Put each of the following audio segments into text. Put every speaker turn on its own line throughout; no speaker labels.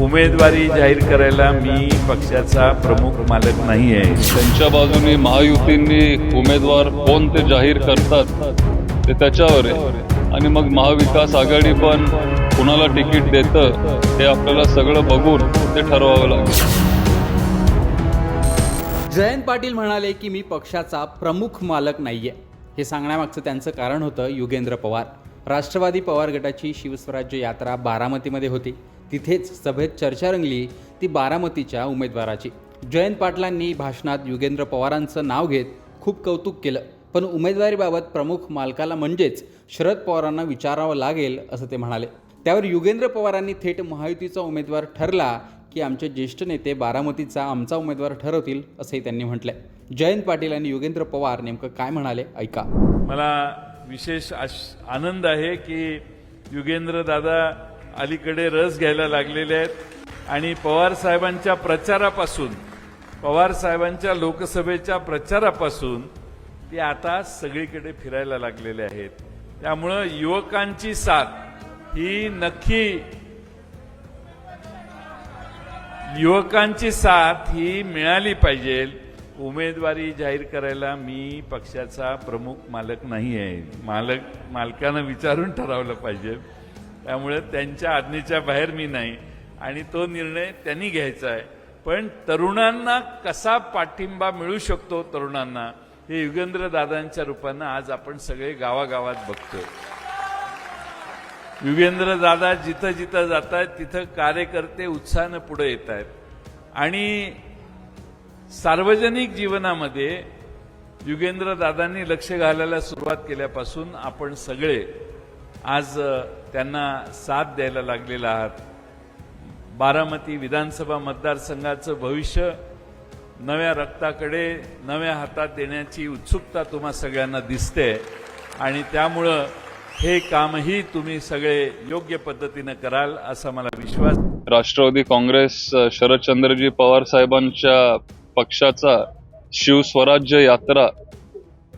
उमेदवारी जाहीर करायला मी पक्षाचा प्रमुख मालक नाही आहे
त्यांच्या बाजूने महायुतींनी उमेदवार कोण ते जाहीर करतात ते त्याच्यावर आहे. आणि मग महाविकास आघाडी पण कुणाला तिकीट देतं हे आपल्याला सगळं बघून ते ठरवावं लागेल.
जयंत पाटील म्हणाले की मी पक्षाचा प्रमुख मालक नाहीये. हे सांगण्यामागचं त्यांचं कारण होतं युगेंद्र पवार. राष्ट्रवादी पवार गटाची शिवस्वराज्य यात्रा बारामतीमध्ये होती. तिथेच सभेत चर्चा रंगली ती बारामतीच्या उमेदवाराची. जयंत पाटलांनी भाषणात युगेंद्र पवारांचं नाव घेत खूप कौतुक केलं. पण उमेदवारीबाबत प्रमुख मालकाला म्हणजेच शरद पवारांना विचारावं लागेल असं ते म्हणाले. त्यावर युगेंद्र पवारांनी थेट महायुतीचा उमेदवार ठरला की आमचे ज्येष्ठ नेते बारामतीचा आमचा उमेदवार ठरवतील असंही त्यांनी म्हटलंय. जयंत पाटील आणि युगेंद्र पवार नेमकं काय म्हणाले? ऐका.
मला विशेष आश आनंद आहे की युगेंद्र दादा अलीकडे रस घ्यायला लागलेले आहेत. आणि पवार साहेबांच्या प्रचारापासून पवार साहेबांच्या लोकसभेच्या प्रचारापासून ते आता सगळीकडे फिरायला लागलेले आहेत. त्यामुळं युवकांची साथ ही नक्की युवकांची साथ ही मिळाली पाहिजे. उमेदवारी जाहीर करायला मी पक्षाचा प्रमुख मालक नाही आहे. मालक मालकानं विचारून ठरवलं पाहिजे. त्यामुळे त्यांच्या आज्ञेच्या बाहेर मी नाही. आणि तो निर्णय त्यांनी घ्यायचा आहे. पण तरुणांना कसा पाठिंबा मिळू शकतो तरुणांना हे युगेंद्र दादांच्या रूपानं आज आपण सगळे गावागावात बघतोय. युगेंद्र दादा जिथं जिथं जात आहेत तिथं कार्यकर्ते उत्साहानं पुढे येत आहेत आणि सार्वजनिक जीवनामध्ये युगेंद्र दादांनी लक्ष घालायला सुरुवात केल्यापासून आपण सगळे आज त्यांना साथ द्यायला लागलेला आहात. बारामती विधानसभा मतदारसंघाचं भविष्य नव्या रक्ताकडे नव्या हातात देण्याची उत्सुकता तुम्हा सगळ्यांना दिसते आणि त्यामुळं हे कामही तुम्ही सगळे योग्य पद्धतीनं कराल असा मला विश्वास
राष्ट्रवादी काँग्रेस शरदचंद्रजी पवार साहेबांच्या पक्षाचा शिवस्वराज्य यात्रा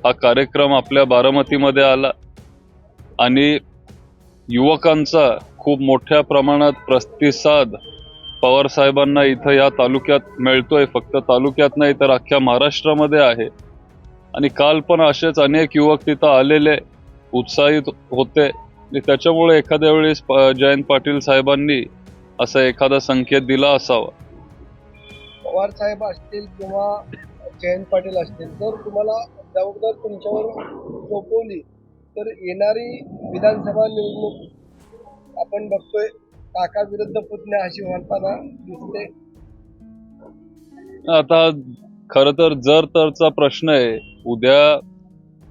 हा कार्यक्रम आपल्या बारामतीमध्ये आला आणि युवकांचा खूप मोठ्या प्रमाणात प्रतिसाद पवार साहेबांना इथं या तालुक्यात मिळतोय. फक्त तालुक्यात नाही तर अख्ख्या महाराष्ट्रामध्ये आहे. आणि काल पण असेच अनेक युवक तिथं आलेले उत्साहित होते. आणि त्याच्यामुळे एखाद्या वेळेस जयंत पाटील साहेबांनी असा एखादा संकेत दिला असावा.
पवार साहेब असतील किंवा जयंत पाटील असतील जर तुम्हाला जबाबदार तुमच्यावर सोपवली. तर येणारी विधानसभा निवडणूक आपण बघतोय. काका विरुद्ध पुतण्या अशी म्हणताना दिसते.
आता खर तर जर तरचा प्रश्न आहे उद्या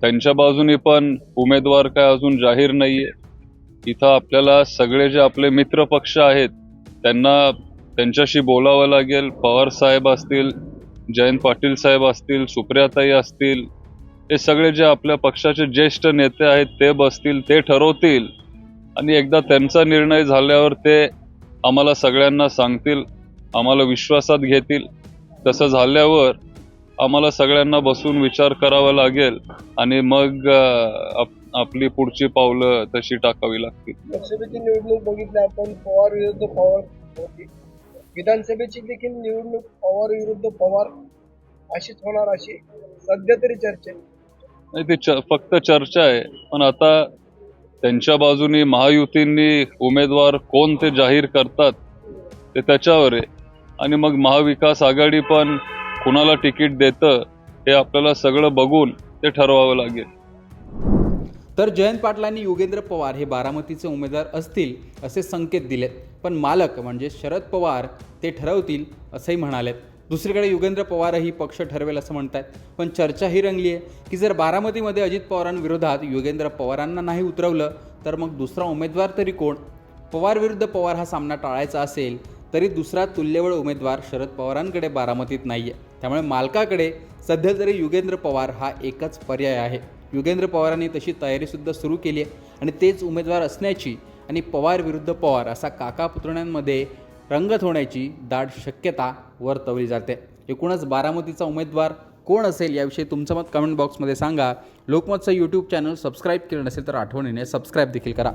त्यांच्या बाजूने पण उमेदवार काय अजून जाहीर नाहीये. इथं आपल्याला सगळे जे आपले मित्र पक्ष आहेत त्यांना त्यांच्याशी बोलावं लागेल. पवार साहेब असतील जयंत पाटील साहेब असतील सुप्रियाताई असतील हे सगळे जे आपल्या पक्षाचे ज्येष्ठ नेते आहेत ते बसतील ते ठरवतील. आणि एकदा त्यांचा निर्णय झाल्यावर ते आम्हाला सगळ्यांना सांगतील आम्हाला विश्वासात घेतील. तसं झाल्यावर आम्हाला सगळ्यांना बसून विचार करावा लागेल आणि मग आप- आपली पुढची पावलं तशी टाकावी लागतील.
लोकसभेची निवडणूक बघितली आपण पवार विरुद्ध पवार. विधानसभेची देखील निवडणूक पवार विरुद्ध पवार. अशीच होणार अशी सध्या तरी चर्चा
नाही ती च- फक्त चर्चा आहे. पण आता त्यांच्या बाजूनी महायुतींनी उमेदवार कोण ते जाहीर करतात ते त्याच्यावर आहे. आणि मग महाविकास आघाडी पण कुणाला तिकीट देतं हे आपल्याला सगळं बघून ते ठरवावं लागेल.
तर जयंत पाटलांनी योगेंद्र पवार हे बारामतीचे उमेदवार असतील असे संकेत दिलेत. पण मालक म्हणजे शरद पवार ते ठरवतील असंही म्हणालेत. दुसरीकडे युगेंद्र पवारही पक्ष ठरवेल असं म्हणत आहेत पण चर्चा ही रंगली आहे की जर बारामतीमध्ये अजित पवारांविरोधात युगेंद्र पवारांना नाही उतरवलं तर मग दुसरा उमेदवार तरी कोण? पवार विरुद्ध पवार हा सामना टाळायचा असेल तरी दुसरा तुल्यबळ उमेदवार शरद पवारांकडे बारामतीत नाही आहे त्यामुळे मालकाकडे सध्या तरी युगेंद्र पवार हा एकच पर्याय आहे. युगेंद्र पवारांनी तशी तयारीसुद्धा सुरू केली आहे आणि तेच उमेदवार असण्याची आणि पवार विरुद्ध पवार असा काका पुतण्यांमध्ये रंगत होण्याची दाट शक्यता वर्तवली जाते. एकूणच बारामतीचा उमेदवार कोण असेल याविषयी तुमचं मत कमेंट बॉक्समध्ये सांगा. लोकमतचं यूट्यूब चॅनल सबस्क्राईब केलं नसेल तर आठवणीने सबस्क्राईब देखील करा.